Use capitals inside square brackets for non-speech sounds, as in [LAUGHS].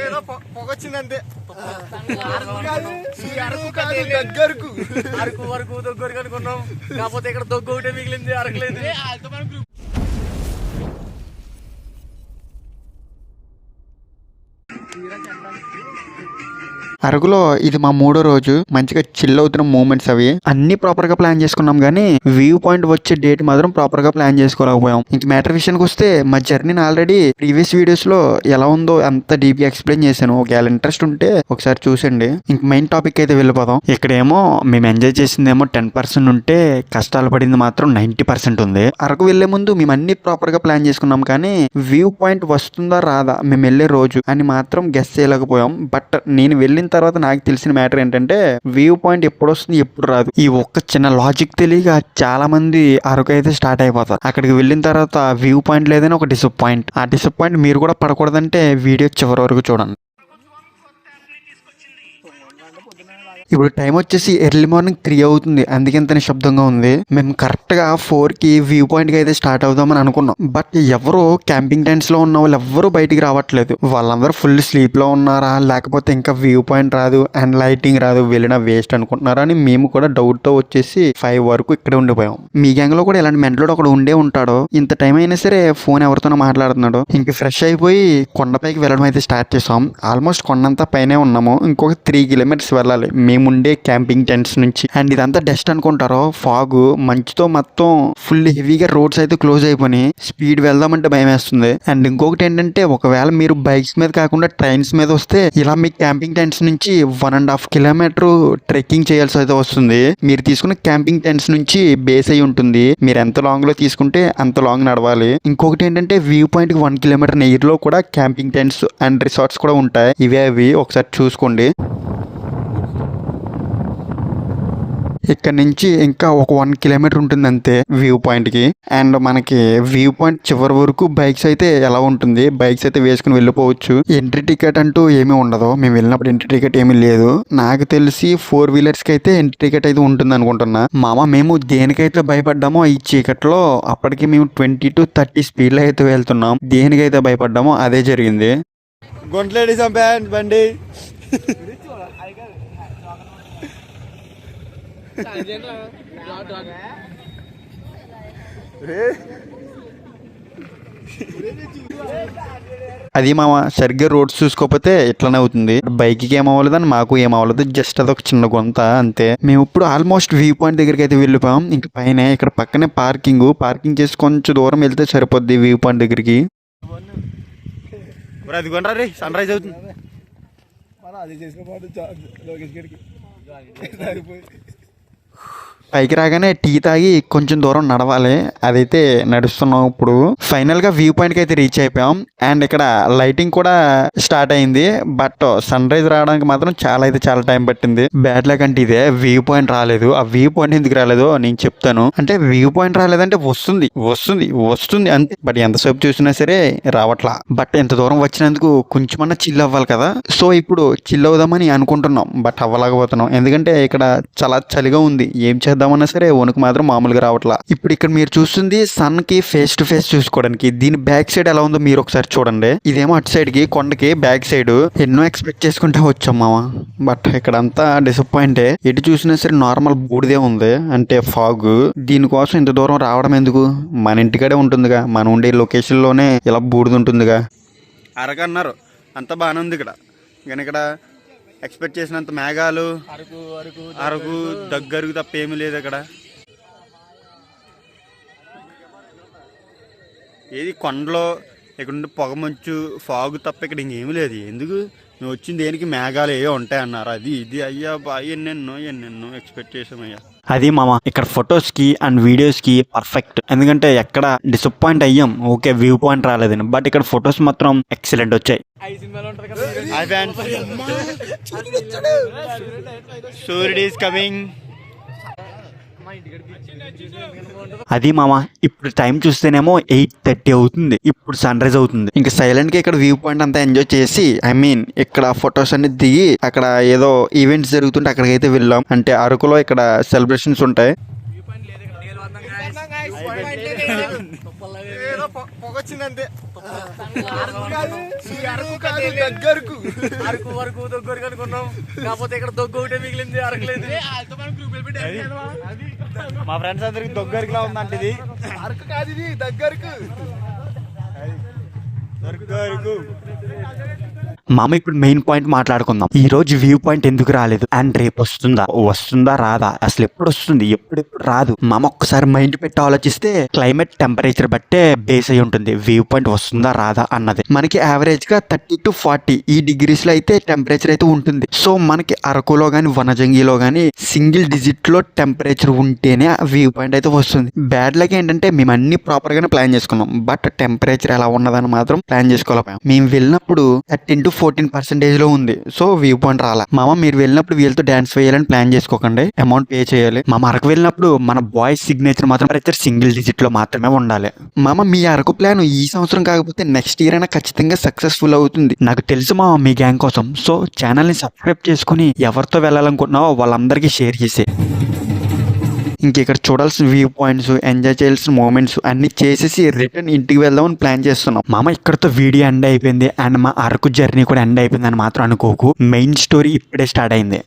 ఏదో పొ- పొగ వచ్చిందంతే ఈ అరకు కాదు దగ్గరకు అరకు వరకు దొగ్గరు అనుకున్నాం కాకపోతే ఇక్కడ దొగ్గు ఒకటే మిగిలింది అరకలేదు అరకులో ఇది మా మూడో రోజు. మంచిగా చిల్ అవుతున్న మూమెంట్స్ అవి. అన్ని ప్రాపర్గా ప్లాన్ చేసుకున్నాం కానీ వ్యూ పాయింట్ వచ్చే డేట్ మాత్రం ప్రాపర్గా ప్లాన్ చేసుకోలేకపోయాం. ఇంక మ్యాటర్ విషయానికి వస్తే మా జర్నీని ఆల్రెడీ ప్రీవియస్ వీడియోస్లో ఎలా ఉందో అంత డీప్ ఎక్స్ప్లెయిన్ చేశాను. ఒకవేళ ఇంట్రెస్ట్ ఉంటే ఒకసారి చూసండి. ఇంక మెయిన్ టాపిక్ అయితే వెళ్ళిపోదాం. ఇక్కడేమో మేము ఎంజాయ్ చేసిందేమో టెన్ పర్సెంట్ ఉంటే కష్టాలు పడింది మాత్రం నైన్టీ పర్సెంట్ ఉంది. అరకు వెళ్ళే ముందు మేము అన్ని ప్రాపర్గా ప్లాన్ చేసుకున్నాం కానీ వ్యూ పాయింట్ వస్తుందా రాదా మేము వెళ్ళే రోజు అని మాత్రం గెస్ చేయలేకపోయాం. బట్ నేను వెళ్ళిన తర్వాత నాకు తెలిసిన మ్యాటర్ ఏంటంటే వ్యూ పాయింట్ ఎప్పుడు వస్తుంది ఎప్పుడు రాదు. ఈ ఒక్క చిన్న లాజిక్ తెలియక చాలా మంది అరకు అయితే స్టార్ట్ అయిపోతారు. అక్కడికి వెళ్ళిన తర్వాత వ్యూ పాయింట్ లేదని ఒక డిసప్పాయింట్ ఆ డిసప్పాయింట్ మీరు కూడా పడకూడదంటే వీడియో చివరి వరకు చూడండి. ఇప్పుడు టైం వచ్చేసి ఎర్లీ మార్నింగ్ త్రీ అవుతుంది. అందుకే ఇంత నిశ్శబ్దంగా ఉంది. మేము కరెక్ట్గా ఫోర్కి వ్యూ పాయింట్కి అయితే స్టార్ట్ అవుదామని అనుకున్నాం. బట్ ఎవరు క్యాంపింగ్ టెంట్స్లో ఉన్న వాళ్ళు ఎవరు బయటికి రావట్లేదు. వాళ్ళందరూ ఫుల్ స్లీప్లో ఉన్నారా? లేకపోతే ఇంకా వ్యూ పాయింట్ రాదు అండ్ లైటింగ్ రాదు వెళ్ళిన వేస్ట్ అనుకుంటున్నారా అని మేము కూడా డౌట్తో వచ్చేసి ఫైవ్ వరకు ఇక్కడే ఉండిపోయాం. మీ గ్యాంగ్లో కూడా ఇలాంటి మెంటలో ఒకడు ఉండే ఉంటాడు ఇంత టైం అయినా సరే ఫోన్ ఎవరితోనో మాట్లాడుతున్నాడు ఇంక ఫ్రెష్ అయిపోయి కొండపైకి వెళ్ళడం అయితే స్టార్ట్ చేసాం. ఆల్మోస్ట్ కొండంతా పైనే ఉన్నాము. ఇంకొక త్రీ కిలోమీటర్స్ వెళ్ళాలి. మేము మేముండే క్యాంపింగ్ టెంట్స్ నుంచి. అండ్ ఇదంతా డస్ట్ అనుకుంటారో ఫాగ్. మంచుతో మొత్తం ఫుల్ హెవీగా రోడ్స్ అయితే క్లోజ్ అయిపోయి స్పీడ్ వెళ్దామంటే భయం వేస్తుంది. అండ్ ఇంకొకటి ఏంటంటే ఒకవేళ మీరు బైక్స్ మీద కాకుండా ట్రైన్స్ మీద వస్తే ఇలా మీ క్యాంపింగ్ టెంట్స్ నుంచి one and half kilometre trekking చేయాల్సి అయితే వస్తుంది. మీరు తీసుకున్న క్యాంపింగ్ టెంట్స్ నుంచి బేస్ అయి ఉంటుంది. మీరు ఎంత లాంగ్లో తీసుకుంటే అంత లాంగ్ నడవాలి. ఇంకొకటి ఏంటంటే వ్యూ పాయింట్కి వన్ కిలోమీటర్ నెయ్యి లో కూడా క్యాంపింగ్ టెంట్స్ అండ్ రిసార్ట్స్ కూడా ఉంటాయి. ఇవే అవి. ఒకసారి చూసుకోండి. ఇక్కడ నుంచి ఇంకా ఒక వన్ కిలోమీటర్ ఉంటుంది అంతే వ్యూ పాయింట్కి. అండ్ మనకి వ్యూ పాయింట్ చివరి వరకు బైక్స్ అయితే ఎలా ఉంటుంది? బైక్స్ అయితే వేసుకుని వెళ్ళిపోవచ్చు. ఎంట్రీ టికెట్ అంటూ ఏమీ ఉండదు. మేము వెళ్ళినప్పుడు ఎంట్రీ టికెట్ ఏమీ లేదు. నాకు తెలిసి ఫోర్ వీలర్స్కి అయితే ఎంట్రీ టికెట్ అయితే ఉంటుంది అనుకుంటున్నా. మామ మేము దేనికైతే భయపడ్డామో ఈ చీకట్లో అప్పటికి మేము ట్వంటీ టు థర్టీ స్పీడ్లో అయితే వెళ్తున్నాం. దేనికైతే భయపడ్డామో అదే జరిగింది. గుంట్లేడి బండి. అది మా సరిగ్గా రోడ్స్ చూసుకోకపోతే ఇట్లనే అవుతుంది? బైక్కి ఏమవ్వలేదు అని మాకు ఏమవ్వలేదు జస్ట్ అదొక చిన్న గొంత అంతే. మేము ఇప్పుడు ఆల్మోస్ట్ వ్యూ పాయింట్ దగ్గరికి అయితే వెళ్ళిపోయాం. ఇంక పైన ఇక్కడ పక్కనే పార్కింగ్. పార్కింగ్ చేసి కొంచెం దూరం వెళ్తే సరిపోద్ది వ్యూ పాయింట్ దగ్గరికి. మరి అది కొనరా రే సన్ రైజ్ అవుతుంది అది Whew. [SIGHS] [SIGHS] [SIGHS] [LAUGHS] పైకి రాగానే టీ తాగి కొంచెం దూరం నడవాలి. అదైతే నడుస్తున్నాం ఇప్పుడు. ఫైనల్గా వ్యూ పాయింట్కి అయితే రీచ్ అయిపోయాం. అండ్ ఇక్కడ లైటింగ్ కూడా స్టార్ట్ అయింది. బట్ సన్ రైజ్ రావడానికి మాత్రం చాలా అయితే చాలా టైం పట్టింది. బ్యాడ్ లక్ అంటే ఇదే. వ్యూ పాయింట్ రాలేదు. ఆ వ్యూ పాయింట్ ఎందుకు రాలేదు నేను చెప్తాను. అంటే వ్యూ పాయింట్ రాలేదంటే వస్తుంది. వస్తుంది. వస్తుంది అంతే. బట్ ఎంతసేపు చూసినా సరే రావట్లా. బట్ ఎంత దూరం వచ్చినందుకు కొంచెమన్నా చిల్ అవ్వాలి కదా. సో ఇప్పుడు చిల్ అవుదామని అనుకుంటున్నాం. బట్ అవ్వలేకపోతున్నాం. ఎందుకంటే ఇక్కడ చాలా చలిగా ఉంది. ఏం చేద్దామన్నా సరే వణుకు మాత్రం మామూలుగా రావట్లా. ఇప్పుడు ఇక్కడ మీరు చూస్తుంది సన్కి ఫేస్ టు ఫేస్ చూసుకోవడానికి దీని బ్యాక్ సైడ్ ఎలా ఉందో మీరు ఒకసారి చూడండి. ఇదేమో అటు సైడ్కి కొండకి బ్యాక్ సైడ్ ఎన్నో ఎక్స్పెక్ట్ చేసుకుంటే వచ్చాం మామ. బట్ ఇక్కడ అంతా డిసప్పాయింటే ఎటు చూసినా సరే నార్మల్ బూడిదే ఉంది. అంటే ఫాగ్ దీనికోసం ఇంత దూరం రావడం ఎందుకు? మన ఇంటికాడే ఉంటుందిగా. మనం ఉండే లొకేషన్లోనే ఇలా బూడిద ఉంటుందిగా అరగన్నారు అన్నారు బాగానే ఉంది ఇక్కడ. కానీ ఇక్కడ ఎక్స్పెక్ట్ చేసినంత మేఘాలు అరకు దగ్గరకు తప్ప ఏమీ లేదు ఇక్కడ ఏది కొండలో ఇక్కడ ఉండే పొగ మంచు ఫాగ్ తప్ప ఇక్కడ ఇంకేమీ లేదు. ఎందుకు? మేము వచ్చిన దేనికి? మేఘాలు ఏవో ఉంటాయి అన్నారు అది ఇది అయ్యా బాగా ఎన్నెన్నో ఎన్నెన్నో ఎక్స్పెక్ట్ చేసామయ్యా అది మామ ఇక్కడ ఫొటోస్కి అండ్ వీడియోస్కి పర్ఫెక్ట్. ఎందుకంటే ఎక్కడ డిసప్పాయింట్ అయ్యాం ఓకే వ్యూ పాయింట్ రాలేదని. బట్ ఇక్కడ ఫొటోస్ మాత్రం ఎక్సలెంట్ వచ్చాయి. సూర్యుడు ఈస్ కమింగ్. అది మామ ఇప్పుడు టైం చూస్తేనేమో ఎయిట్ థర్టీ అవుతుంది. ఇప్పుడు సన్ రైజ్ అవుతుంది. ఇంకా సైలెంట్గా ఇక్కడ వ్యూ పాయింట్ అంతా ఎంజాయ్ చేసి ఐ మీన్ ఇక్కడ ఫొటోస్ అన్ని దిగి అక్కడ ఏదో ఈవెంట్స్ జరుగుతుంటే అక్కడికైతే వెళ్ళాం. అంటే అరకులో ఇక్కడ సెలబ్రేషన్స్ ఉంటాయి. ఏదో పొగొచ్చింది అంతే దగ్గరకు అరకు వరకు దగ్గరకు అనుకున్నాం కాకపోతే ఇక్కడ దొగ్గు ఒకటే మిగిలింది అరకలేదు మా ఫ్రెండ్స్ అందరికి దగ్గరకిలా ఉందంట ఇది. అరకు కాదు ఇది దగ్గరకు. దగ్గరకు. మామ ఇప్పుడు మెయిన్ పాయింట్ మాట్లాడుకుందాం. ఈ రోజు వ్యూ పాయింట్ ఎందుకు రాలేదు? అండ్ రేపు వస్తుందా? వస్తుందా రాదా? అసలు ఎప్పుడు వస్తుంది? ఎప్పుడు ఎప్పుడు రాదు. మామ ఒక్కసారి మైండ్ పెట్టి ఆలోచిస్తే క్లైమేట్ టెంపరేచర్ బట్టే బేస్ అయి ఉంటుంది. వ్యూ పాయింట్ వస్తుందా రాదా అన్నది. మనకి యావరేజ్గా థర్టీ టు ఫార్టీ ఈ డిగ్రీస్లో అయితే టెంపరేచర్ అయితే ఉంటుంది. సో మనకి అరకులో గాని వనజంగిలో గాని సింగిల్ డిజిట్లో టెంపరేచర్ ఉంటేనే వ్యూ పాయింట్ అయితే వస్తుంది. బ్యాడ్ లక్ ఏంటంటే మేము అన్ని ప్రాపర్ గానే ప్లాన్ చేసుకున్నాం. బట్ టెంపరేచర్ ఎలా ఉన్నదని మాత్రం ప్లాన్ చేసుకోలేకపోయాం. మేము వెళ్ళినప్పుడు థర్టీన్ టు ఫోర్టీన్ పర్సెంటేజ్లో ఉంది. సో వ్యూ పాయింట్ రాలా. మామ మీరు వెళ్ళినప్పుడు వీళ్ళతో డాన్స్ వేయాలని ప్లాన్ చేసుకోకండి. అమౌంట్ పే చేయాలి. మామ అరకు వెళ్ళినప్పుడు మన బాయ్స్ సిగ్నేచర్ మాత్రం ప్రతి సింగిల్ డిజిట్లో మాత్రమే ఉండాలి. మామ మీ అరకు ప్లాన్ ఈ సంవత్సరం కాకపోతే నెక్స్ట్ ఇయర్ అయినా ఖచ్చితంగా సక్సెస్ఫుల్ అవుతుంది. నాకు తెలుసు మామ మీ గ్యాంగ్ కోసం. సో ఛానల్ని సబ్స్క్రైబ్ చేసుకుని ఎవరితో వెళ్ళాలనుకుంటున్నావో వాళ్ళందరికీ షేర్ చేసే ఇంక ఇక్కడ చూడాల్సిన వ్యూ పాయింట్స్ ఎంజాయ్ చేయాల్సిన మూమెంట్స్ అన్ని చేసేసి రిటర్న్ ఇంటికి వెళ్దామని ప్లాన్ చేస్తున్నాం. మామ ఇక్కడతో వీడియో ఎండ్ అయిపోయింది. అండ్ మా అరకు జర్నీ కూడా ఎండ్ అయిపోయింది అని మాత్రం అనుకోకు. మెయిన్ స్టోరీ ఇప్పుడే స్టార్ట్ అయింది.